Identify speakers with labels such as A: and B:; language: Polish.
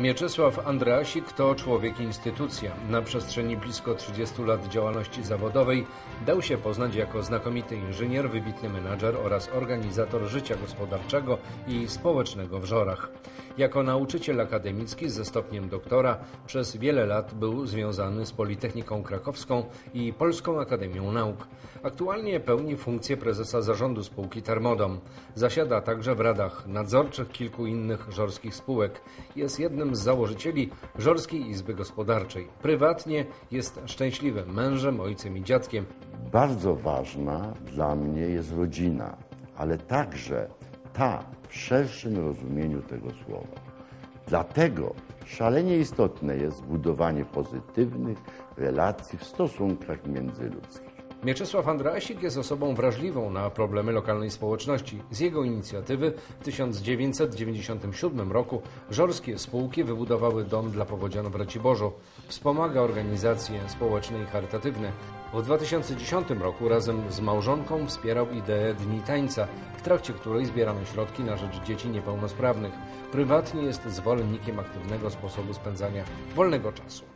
A: Mieczysław Andreasik to człowiek instytucja. Na przestrzeni blisko 30 lat działalności zawodowej dał się poznać jako znakomity inżynier, wybitny menadżer oraz organizator życia gospodarczego i społecznego w Żorach. Jako nauczyciel akademicki ze stopniem doktora przez wiele lat był związany z Politechniką Krakowską i Polską Akademią Nauk. Aktualnie pełni funkcję prezesa zarządu spółki Termodom. Zasiada także w radach nadzorczych kilku innych żorskich spółek. Jest jednym z założycieli Żorskiej Izby Gospodarczej. Prywatnie jest szczęśliwym mężem, ojcem i dziadkiem.
B: Bardzo ważna dla mnie jest rodzina, ale także ta w szerszym rozumieniu tego słowa. Dlatego szalenie istotne jest budowanie pozytywnych relacji w stosunkach międzyludzkich.
A: Mieczysław Andrasik jest osobą wrażliwą na problemy lokalnej społeczności. Z jego inicjatywy w 1997 roku żorskie spółki wybudowały dom dla powodzian w Raciborzu. Wspomaga organizacje społeczne i charytatywne. W 2010 roku razem z małżonką wspierał ideę Dni Tańca, w trakcie której zbierano środki na rzecz dzieci niepełnosprawnych. Prywatnie jest zwolennikiem aktywnego sposobu spędzania wolnego czasu.